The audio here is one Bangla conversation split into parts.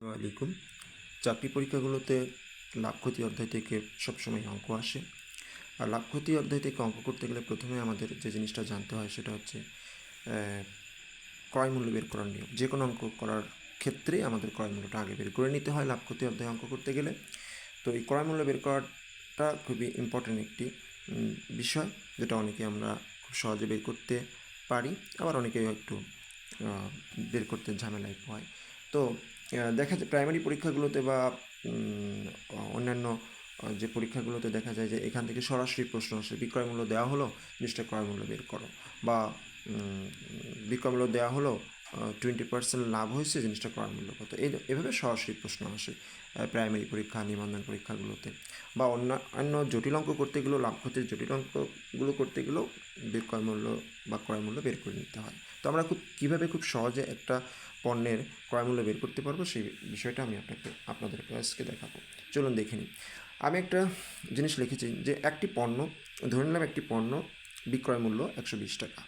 আসসালামু আলাইকুম চাকরি পরীক্ষাগুলোতে লাভ ক্ষতি অধ্যায় থেকে সবসময় অঙ্ক আসে। আর লাভ ক্ষতি অধ্যায় থেকে অঙ্ক করতে গেলে প্রথমে আমাদের যে জিনিসটা জানতে হয় সেটা হচ্ছে ক্রয় মূল্য বের করার নিয়ম। যে কোনো অঙ্ক করার ক্ষেত্রে আমাদের ক্রয় মূল্যটা আগে বের করে নিতে হয় লাভ ক্ষতি অধ্যায় অঙ্ক করতে গেলে। তো এই ক্রয় মূল্য বের করাটা খুবই ইম্পর্টেন্ট একটি বিষয় যেটা অনেকে আমরা খুব সহজে বের করতে পারি। আবার অনেকে একটু বের করতে ঝামেলায় হয় তো দেখা যায় প্রাইমারি পরীক্ষাগুলোতে বা অন্যান্য যে পরীক্ষাগুলোতে দেখা যায় যে এখান থেকে সরাসরি প্রশ্ন আসে বিক্রয় মূল্য দেওয়া হলো জিনিসটা ক্রয় মূল্য বের করো। বা উম, বিক্রয় মূল্য দেওয়া হলো টোয়েন্টি পার্সেন্ট লাভ হয়েছে জিনিসটা ক্রয় মূল্য কত? এই এভাবে সরাসরি প্রশ্ন আসে প্রাইমারি পরীক্ষা নিবন্ধন পরীক্ষাগুলোতে। বা অন্যান্য জটিল অঙ্ক করতে গেলেও লাভ ক্ষতির জটিল অঙ্কগুলো করতে গেলেও বিক্রয় মূল্য বা ক্রয় মূল্য বের করে নিতে হয়। তো আমরা খুব, কীভাবে খুব সহজে একটা পণ্যের ক্রয়মূল্য বের করতে পারব সেই বিষয়টা আমি আপনাকে, আপনাদের আজকে দেখাবো। চলুন দেখে নিই। আমি একটা জিনিস লিখেছি যে একটি পণ্য, ধরে নিলাম একটি পণ্য বিক্রয় মূল্য একশো বিশ টাকা।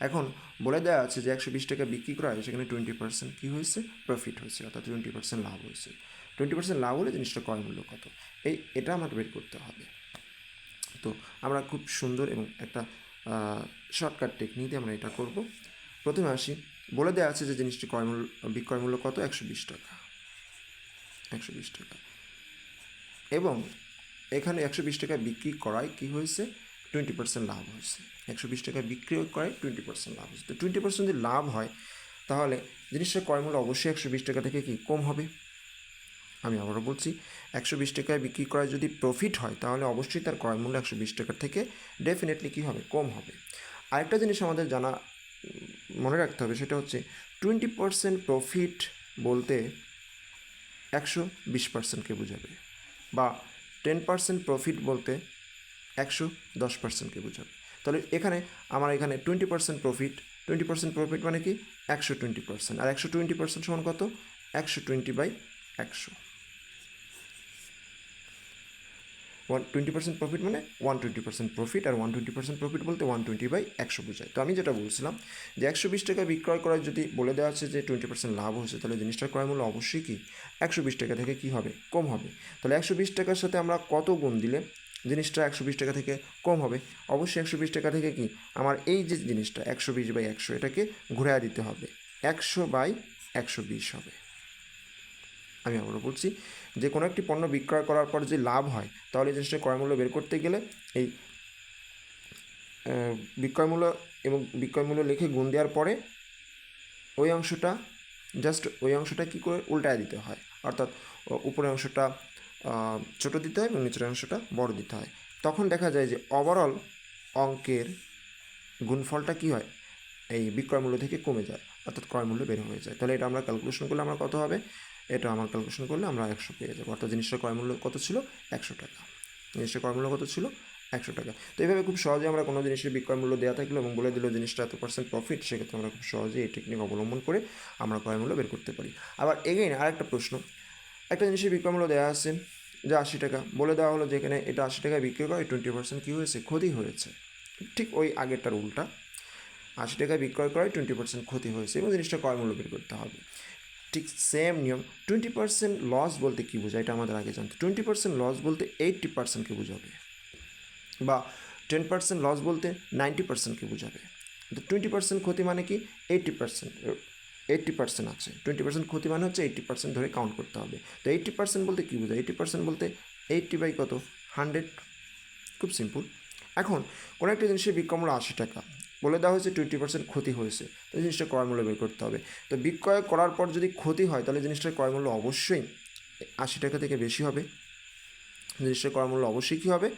এখন বলে দেওয়া আছে যে একশো বিশ টাকা বিক্রি করা হয়, সেখানে টোয়েন্টি পার্সেন্ট কী হয়েছে? প্রফিট হয়েছে, অর্থাৎ টোয়েন্টি পার্সেন্ট লাভ হয়েছে। টোয়েন্টি পার্সেন্ট লাভ হলে জিনিসটা ক্রয় মূল্য কত? এই, এটা আমাকে বের করতে হবে। তো আমরা খুব সুন্দর এবং একটা শর্টকাট টেকনিক দিয়ে আমরা এটা করব। প্রথমে আসি বলে দেওয়া আছে যে জিনিসটি ক্রয় মূল্য, বিক্রয় মূল্য কত? একশো বিশ টাকা। একশো বিশ টাকা। এবং এখানে একশো বিশ টাকা বিক্রি করায় কী হয়েছে? টোয়েন্টি পার্সেন্ট লাভ হয়েছে। একশো বিশ টাকা বিক্রি করায়, টোয়েন্টি পার্সেন্ট লাভ হয়েছে। তো টোয়েন্টি পার্সেন্ট যদি লাভ হয়, তাহলে জিনিসটার ক্রয় মূল্য অবশ্যই একশো বিশ টাকা থেকে কি কম হবে? আমি আবারও বলছি, একশো বিশ টাকায় বিক্রি করায় যদি প্রফিট হয়, তাহলে অবশ্যই তার ক্রয় মূল্য একশো বিশ টাকার থেকে ডেফিনেটলি কী হবে? কম হবে। আরেকটা জিনিস আমাদের জানা মনে রাখতে হবে সেটা হচ্ছে টোয়েন্টি পার্সেন্ট প্রফিট বলতে একশো বিশ পার্সেন্টকে বোঝাবে বা টেন পার্সেন্ট প্রফিট বলতে একশো দশ পার্সেন্টকে বোঝাবে। তাহলে এখানে আমার এখানে twenty percent profit twenty percent profit মানে কি? একশো টোয়েন্টি পার্সেন্ট আর একশো টোয়েন্টি পার্সেন্ট সমান কত? একশো টোয়েন্টি বাই একশো। ওয়ান টোয়েন্টি পার্সেন্ট প্রফিট মানে ওয়ান টোয়েন্টি পার্সেন্ট প্রফিট আর ওয়ান টোয়েন্টি পার্সেন্ট প্রফিট বলতে ওয়ান টোয়েন্টি বাই একশো বোঝায়। তো আমি যেটা বলছিলাম যে একশো বিশ টাকা বিক্রয় করার যদি বলে দেওয়া আছে যে টোয়েন্টি পার্সেন্ট লাভ হয়েছে, তাহলে জিনিসটার ক্রয় মূল্য অবশ্যই কি? একশো বিশ টাকা থেকে কী হবে? কম হবে। তাহলে একশো বিশ টাকার সাথে আমরা কত গুণ দিলে জিনিসটা একশো বিশ টাকা থেকে কম হবে? অবশ্যই একশো বিশ টাকা থেকে কি? আমার এই যে জিনিসটা একশো বিশ বাই একশো, এটাকে ঘুরায় দিতে হবে। একশো বাই একশো বিশ হবে। আমি আবারও বলছি যে কোনো একটি পণ্য বিক্রয় করার পর যে লাভ হয় তাহলে এই জিনিসটা ক্রয় মূল্য বের করতে গেলে এই আহ, বিক্রয় মূল্য এবং বিক্রয় মূল্য লিখে গুণ দেওয়ার পরে ওই অংশটা জাস্ট ওই অংশটা কী করে উল্টায় দিতে হয়? অর্থাৎ উপরের অংশটা ছোট দিতে হয় এবং নিচের অংশটা বড় দিতে হয়। তখন দেখা যায় যে ওভারঅল অঙ্কের গুণফলটা কী হয়? এই বিক্রয় মূল্য থেকে কমে যায় অর্থাৎ ক্রয় মূল্য বের হয়ে যায়। তাহলে এটা আমরা ক্যালকুলেশন করলে আমরা কত হবে? এটা আমার ক্যালকুলেশন করলে আমরা একশো পেয়ে যাব। অর্থাৎ জিনিসটার ক্রয় মূল্য কত ছিল? একশো টাকা। জিনিসটার ক্রয় মূল্য কত ছিল? একশো টাকা। তো এইভাবে খুব সহজে আমরা কোনো জিনিসের বিক্রয় মূল্য দেওয়া থাকল এবং বলে দিল জিনিসটা এত পার্সেন্ট প্রফিট সেক্ষেত্রে আমরা খুব সহজে এই টেকনিক অবলম্বন করে আমরা ক্রয় মূল্য বের করতে পারি। আবার এগেইন আরেকটা প্রশ্ন। একটা জিনিসের বিক্রয় মূল্য দেওয়া আছে যে আশি টাকা। বলে দেওয়া হলো যেখানে এটা আশি টাকায় বিক্রি করে টোয়েন্টি পার্সেন্ট কী হয়েছে? ক্ষতি হয়েছে। ঠিক ওই আগেরটার উল্টা। আশি টাকায় বিক্রয় করায় টোয়েন্টি পার্সেন্ট ক্ষতি হয়েছে এবং জিনিসটা ক্রয় মূল্য বের করতে হবে। ঠিক সেম নিয়ম। টোয়েন্টি পার্সেন্ট লস বলতে কী বোঝায়? এটা আমাদের আগে জানতে। টোয়েন্টি পার্সেন্ট লস বলতে এইট্টি পার্সেন্টকে বোঝাবে। বা টেন পার্সেন্ট লস বলতে নাইনটি পার্সেন্টকে বোঝাবে। তো টোয়েন্টি পার্সেন্ট ক্ষতি মানে কি? এইট্টি পার্সেন্ট এইট্টি পার্সেন্ট আছে। টোয়েন্টি পার্সেন্ট ক্ষতি মানে হচ্ছে এইট্টি পার্সেন্ট ধরে কাউন্ট করতে হবে। তো এইট্টি পার্সেন্ট বলতে কী বোঝায়? এইট্টি পার্সেন্ট বলতে এইট্টি বাই কত? হান্ড্রেড খুব সিম্পল এখন, কোনো একটা জিনিসের বিক্রয় মূল্য আশি টাকা। বলে দেওয়া হয়েছে টোয়েন্টি পার্সেন্ট ক্ষতি হয়েছে। তো জিনিসটা ক্রয় মূল্য বের করতে হবে। তো বিক্রয় করার পর যদি ক্ষতি হয়, তাহলে জিনিসটার ক্রয় মূল্য অবশ্যই আশি টাকা থেকে বেশি হবে। জিনিসটার ক্রয় মূল্য অবশ্যই কী হবে?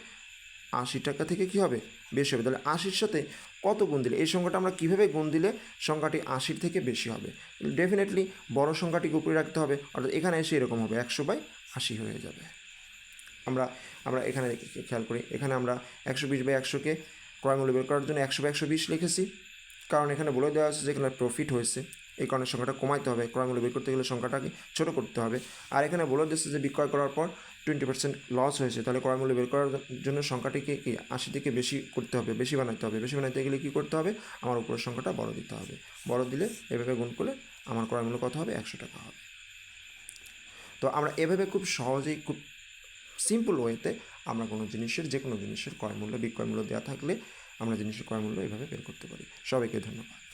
আশি টাকা থেকে কী হবে? বেশি হবে। তাহলে আশির সাথে কত গুণ দিলে? এই সংখ্যাটা আমরা কীভাবে গুণ দিলে সংখ্যাটি আশির থেকে বেশি হবে? ডেফিনেটলি বড় সংখ্যাটিকে উপরে রাখতে হবে। অর্থাৎ এখানে এসে এরকম হবে। একশো বাই আশি হয়ে যাবে। আমরা আমরা এখানে খেয়াল করি। এখানে আমরা একশো বিশ বাই একশোকে ক্রয় মূল্য বের করার জন্য একশো একশো বিশ লিখেছি। কারণ এখানে বলে দেওয়া আছে যে এখানে প্রফিট হয়েছে। এই কারণে সংখ্যাটা কমাইতে হবে। ক্রয় মূল্য বের করতে গেলে সংখ্যাটাকে ছোটো করতে হবে। আর এখানে বলে দিচ্ছে যে বিক্রয় করার পর টোয়েন্টি পার্সেন্ট লস হয়েছে। তাহলে ক্রয় মূল্য বের করার জন্য সংখ্যাটিকে কি আশি থেকে বেশি করতে হবে? বেশি বানাতে হবে। বেশি বানাতে গেলে কী করতে হবে? আমার উপরের সংখ্যাটা বড় দিতে হবে। বড় দিলে এভাবে গুণ করলে আমার ক্রয় মূল্য কত হবে? একশো টাকা হবে। তো আমরা এভাবে খুব সহজেই, খুব সিম্পল ওয়েতে আমরা কোনো জিনিসের যে কোনো জিনিসের ক্রয় মূল্য বিক্রয় মূল্য দেওয়া থাকলে আমরা জিনিসের ক্রয় মূল্য এভাবে বের করতে পারি। সবাইকে ধন্যবাদ।